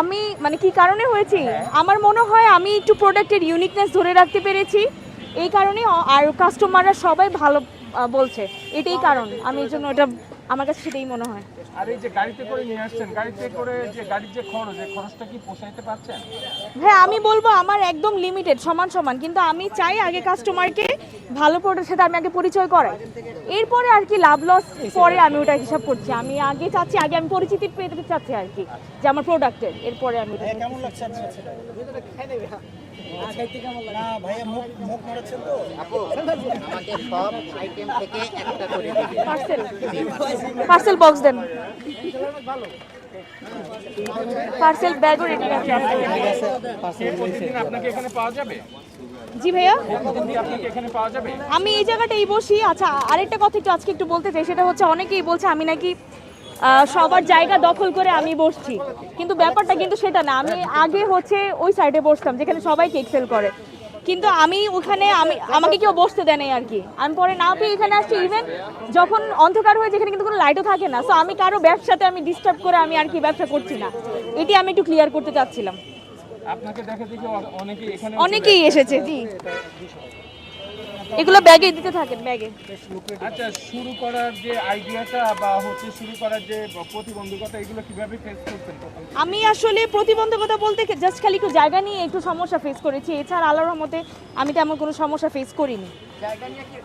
আমি মানে কি কারণে হয়েছি? আমার মনে হয় আমি একটু প্রোডাক্টের ইউনিকনেস ধরে রাখতে পেরেছি। এই কারণে, আর কাস্টমাররা সবাই ভালো বলছে। এটাই কারণ। আমি এই জন্য এটা আমার কাছে সেটাই মনে হয়। আর এই যে গাড়িতে করে নিয়ে আসছেন গাড়িতে করে যে গাড়ির যে খরচ এই খরচটা কি পোষাইতে পারছেন? হ্যাঁ আমি বলব আমার একদম লিমিটেড সমান সমান। কিন্তু আমি চাই আগে কাস্টমারকে ভালো প্রোডাক্টের সাথে আমি আগে পরিচয় করাই। এরপরে আর কি লাভ লস পরে আমি ওটা হিসাব করছি। আমি আগে চাচ্ছি আগে আমি পরিচিতি পেতে চাচ্ছি আর কি যে আমার প্রোডাক্টের এরপরে আমি কেমন লাগছে আপনার সেটা না ভাইয়া মুখ মুখ মরেছেন তো? আমাকে সব আইটেম থেকে একটা করে দিবে পার্সেল বক্স দেন। পার্সেল ব্যাগও রেডি প্রতিদিন আপনাকে এখানে পাওয়া যাবে জি ভাইয়া। আমি এই জায়গাটাই বসি। আচ্ছা আরেকটা কথা একটু আজকে একটু বলতে চাই। সেটা হচ্ছে অনেকেই বলছে, আমি নাকি সবার জায়গা দখল করে আমি বসছি। কিন্তু ব্যাপারটা কিন্তু সেটা না। আমি আগে হচ্ছে ওই সাইডে বসতাম, যেখানে সবাই কেক সেল করে। কিন্তু আমি ওখানে আমি আমাকে কেউ বসতে দেয় নাই আর কি। আমি পরে না পেয়ে এখানে আসছি ইভেন যখন অন্ধকার হয়ে যেখানে কিন্তু কোনো লাইটও থাকে না। সো আমি কারও ব্যবসাতে আমি ডিস্টার্ব করে আমি আর কি ব্যবসা করছি না। এটি আমি একটু ক্লিয়ার করতে চাচ্ছিলাম। অনেকেই এসেছে জি। এগুলো ব্যাগে দিতে থাকেন ব্যাগে। আচ্ছা শুরু করার যে আইডিয়াটা বা হচ্ছে শুরু করার যে প্রতিবন্ধকতা এগুলো কীভাবে ফেস করছেন আমি আসলে প্রতিবন্ধকতা বলতে জাস্ট খালি একটু জায়গা নিয়ে একটু সমস্যা ফেস করেছি। এছাড়া আল্লাহর রহমতে আমি তেমন কোনো সমস্যা ফেস করিনি।